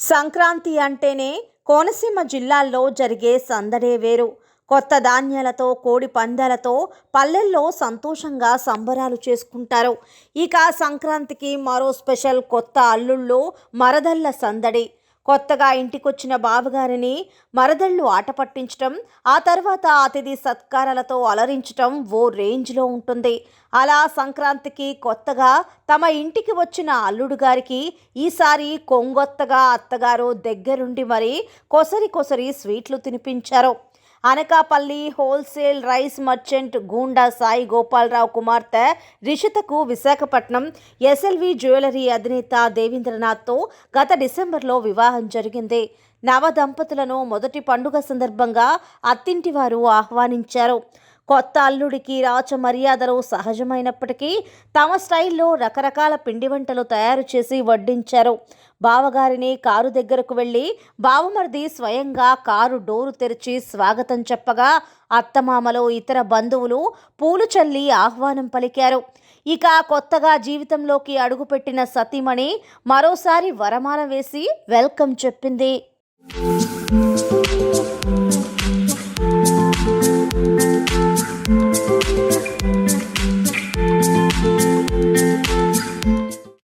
సంక్రాంతి అంటేనే కోనసీమ జిల్లాల్లో జరిగే సందడే వేరు. కొత్త ధాన్యాలతో కోడి పందాలతో పల్లెల్లో సంతోషంగా సంబరాలు చేసుకుంటారు. ఇక సంక్రాంతికి మరో స్పెషల్ కొత్త అల్లుళ్ళు మరదళ్ళ సందడి. కొత్తగా ఇంటికొచ్చిన బావగారిని మరదళ్ళు ఆట పట్టించటం ఆ తర్వాత అతిథి సత్కారాలతో అలరించటం ఓ రేంజ్లో ఉంటుంది. అలా సంక్రాంతికి కొత్తగా తమ ఇంటికి వచ్చిన అల్లుడు గారికి ఈసారి కొంగొత్తగా అత్తగారు దగ్గరుండి మరి కొసరి కొసరి స్వీట్లు తినిపించారు. Anakapalli wholesale rice merchant Gunda Sai Gopalarao కుమార్తె రిషితకు విశాఖపట్నం ఎస్ఎల్వి జ్యువెలరీ అధినేత దేవేంద్రనాథ్తో గత డిసెంబర్లో వివాహం జరిగింది. నవ దంపతులను మొదటి పండుగ సందర్భంగా అత్తింటి వారు ఆహ్వానించారు. కొత్త అల్లుడికి రాచ మర్యాదలు సహజమైనప్పటికీ తమ స్టైల్లో రకరకాల పిండి వంటలు తయారు చేసి వడ్డించారు. బావగారిని కారు దగ్గరకు వెళ్ళి బావమరిది స్వయంగా కారు డోరు తెరిచి స్వాగతం చెప్పగా అత్తమామలు ఇతర బంధువులు పూలు చల్లి ఆహ్వానం పలికారు. ఇక కొత్తగా జీవితంలోకి అడుగుపెట్టిన సతీమణి మరోసారి వరమాల వేసి వెల్కమ్ చెప్పింది.